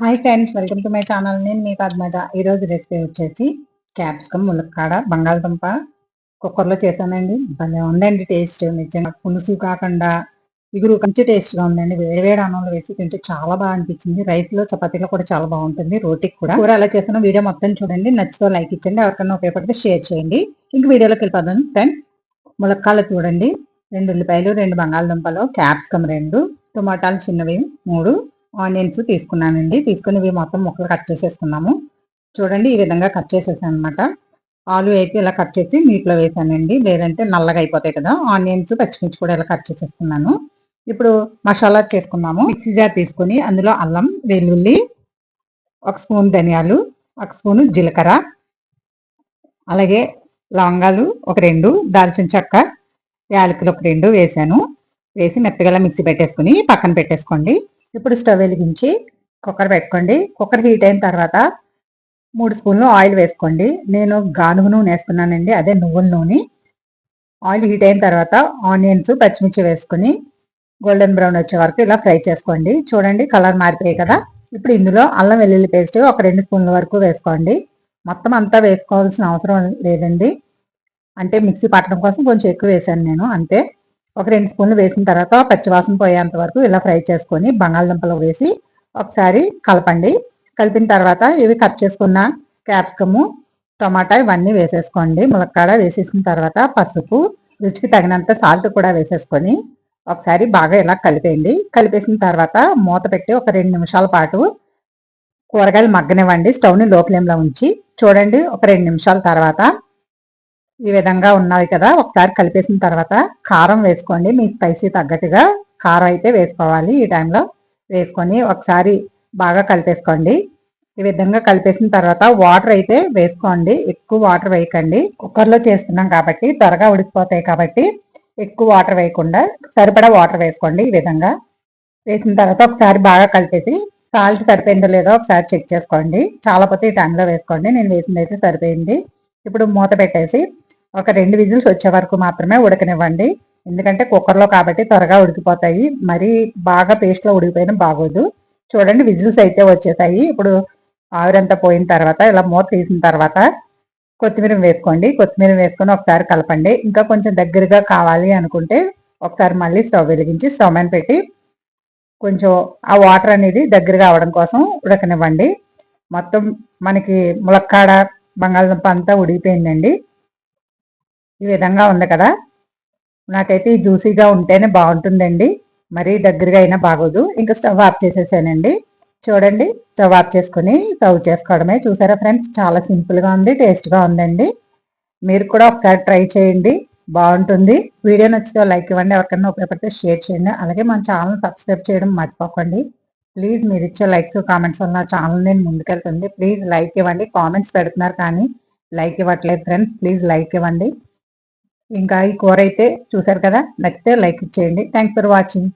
Hi friends welcome to my channel నేను మీ పద్మజ. ఈరోజు రెసిపీ వచ్చేసి క్యాప్సికమ్ ములక్కాడ బంగాళదుంప. కుక్కర్లో చేశానండి. భలే ఉందండి టేస్ట్ నిజంగా పులుసు కాకుండా ఇగురు కొంచెం టేస్ట్గా ఉందండి. వేడివేడి అన్నంలో వేసి తింటే చాలా బాగా అనిపించింది. రైస్లో చపాతీలో కూడా చాలా బాగుంటుంది. రోటీకి కూడా. కూర అలా చేసిన వీడియో మొత్తం చూడండి. నచ్చితో లైక్ ఇచ్చండి ఎవరికైనా ఉపయోగపడితే షేర్ చేయండి. ఇంక వీడియోలోకి వెళ్ళిపోదాం ఫ్రెండ్స్ ములక్కాలు చూడండి. రెండు ఉల్లిపాయలు రెండు బంగాళదుంపలు క్యాప్సికమ్ రెండు టొమాటాలు చిన్నవి మూడు ఆనియన్స్ తీసుకున్నానండి. తీసుకుని ఇవి మొత్తం ముక్కలు కట్ చేసేసుకున్నాము. చూడండి ఈ విధంగా కట్ చేసేసాను అనమాట ఆలు అయితే ఇలా కట్ చేసి నీటిలో వేసానండి. లేదంటే నల్లగా అయిపోతాయి కదా. ఆనియన్స్ పచ్చిమిర్చి కూడా ఇలా కట్ చేసేసుకున్నాను. ఇప్పుడు మసాలా చేసుకున్నాము. మిక్సీ జార్ తీసుకుని అందులో అల్లం వెల్లుల్లి ఒక స్పూన్ ధనియాలు ఒక స్పూన్ జీలకర్ర అలాగే లవంగాలు ఒక రెండు దాల్చిన చెక్క యాలకులు ఒక రెండు వేసాను. వేసి మెత్తగా మిక్సీ పెట్టేసుకుని పక్కన పెట్టేసుకోండి. ఇప్పుడు స్టవ్ వెలిగించి కుక్కర్ పెట్టుకోండి. కుక్కర్ హీట్ అయిన తర్వాత మూడు స్పూన్లు ఆయిల్ వేసుకోండి. నేను గానుగు నూనె వేస్తున్నానండి. అదే నువ్వుల నూనె. ఆయిల్ హీట్ అయిన తర్వాత ఆనియన్స్ పచ్చిమిర్చి వేసుకుని గోల్డెన్ బ్రౌన్ వచ్చే వరకు ఇలా ఫ్రై చేసుకోండి. చూడండి కలర్ మారిపోయాయి కదా. ఇప్పుడు ఇందులో అల్లం వెల్లుల్లి పేస్ట్ ఒక రెండు స్పూన్ల వరకు వేసుకోండి. మొత్తం అంతా వేసుకోవాల్సిన అవసరం లేదండి. అంటే మిక్సీ పట్టడం కోసం కొంచెం ఎక్కువ వేసాను నేను. అంతే. ఒక రెండు స్పూన్లు వేసిన తర్వాత పచ్చివాసన పోయేంత వరకు ఇలా ఫ్రై చేసుకొని బంగాళదుంపలు వేసి ఒకసారి కలపండి. కలిపిన తర్వాత ఇవి కట్ చేసుకున్న క్యాప్సికము టమాటా ఇవన్నీ వేసేసుకోండి. ములక్కాడ వేసేసిన తర్వాత పసుపు రుచికి తగినంత సాల్ట్ కూడా వేసేసుకొని ఒకసారి బాగా ఇలా కలిపేయండి. కలిపేసిన తర్వాత మూత పెట్టి ఒక రెండు నిమిషాల పాటు కూరగాయలు మగ్గనివ్వండి. స్టవ్ని లో ఫ్లేమ్లో ఉంచి చూడండి. ఒక రెండు నిమిషాల తర్వాత ఈ విధంగా ఉన్నాయి కదా ఒకసారి కలిపేసిన తర్వాత కారం వేసుకోండి మీ స్పైసీ తగ్గట్టుగా కారం అయితే వేసుకోవాలి. ఈ టైంలో వేసుకొని ఒకసారి బాగా కలిపేసుకోండి. ఈ విధంగా కలిపేసిన తర్వాత వాటర్ అయితే వేసుకోండి. ఎక్కువ వాటర్ వేయకండి. కుక్కర్లో చేస్తున్నాం కాబట్టి త్వరగా ఉడికిపోతాయి కాబట్టి ఎక్కువ వాటర్ వేయకుండా సరిపడా వాటర్ వేసుకోండి ఈ విధంగా. వేసిన తర్వాత ఒకసారి బాగా కలిపేసి సాల్ట్ సరిపోయిందో లేదో ఒకసారి చెక్ చేసుకోండి. చాలా పోతే ఈ టైంలో వేసుకోండి. నేను వేసింది అయితే సరిపోయింది. ఇప్పుడు మూత పెట్టేసి ఒక రెండు విజిల్స్ వచ్చే వరకు మాత్రమే ఉడకనివ్వండి. ఎందుకంటే కుక్కర్లో కాబట్టి త్వరగా ఉడికిపోతాయి. మరి బాగా పేస్ట్లో ఉడికిపోయినా బాగోదు. చూడండి విజిల్స్ అయితే వచ్చేసాయి. ఇప్పుడు ఆవిరంతా పోయిన తర్వాత ఇలా మూత తీసిన తర్వాత కొత్తిమీర వేసుకోండి. కొత్తిమీర వేసుకొని ఒకసారి కలపండి. ఇంకా కొంచెం దగ్గరగా కావాలి అనుకుంటే ఒకసారి మళ్ళీ స్టవ్ వెలిగించి స్టవ్ మీద పెట్టి కొంచెం ఆ వాటర్ అనేది దగ్గరగా అవడం కోసం ఉడకనివ్వండి. మొత్తం మనకి ములక్కాడ బంగాళదుంప అంతా ఉడిగిపోయిందండి ఈ విధంగా ఉంది కదా? నాకైతే ఈ జ్యూసీగా ఉంటేనే బాగుంటుందండి. మరీ దగ్గరగా అయినా బాగోదు. ఇంకా స్టవ్ ఆఫ్ చేసేసానండి. చూడండి స్టవ్ ఆఫ్ చేసుకుని సర్వ్ చేసుకోవడమే. చూసారా ఫ్రెండ్స్? చాలా సింపుల్గా ఉంది టేస్ట్గా ఉందండి. మీరు కూడా ఒకసారి ట్రై చేయండి. బాగుంటుంది. వీడియో నచ్చితే లైక్ ఇవ్వండి. ఎవరికైనా ఉపయోగపడితే షేర్ చేయండి. అలాగే మన ఛానల్ సబ్స్క్రైబ్ చేయడం మర్చిపోకండి. ప్లీజ్ మీరు ఇచ్చే లైక్స్ కామెంట్స్ వల్ల ఛానల్ నేను ముందుకెళ్తుంది. ప్లీజ్ లైక్ ఇవ్వండి. కామెంట్స్ పెడుతున్నారు కానీ లైక్ ఇవ్వట్లేదు ఫ్రెండ్స్. ప్లీజ్ లైక్ ఇవ్వండి. ఇంకా ఈ కూర అయితే చూసారు కదా? నచ్చితే లైక్ ఇచ్చేయండి థ్యాంక్స్ ఫర్ వాచింగ్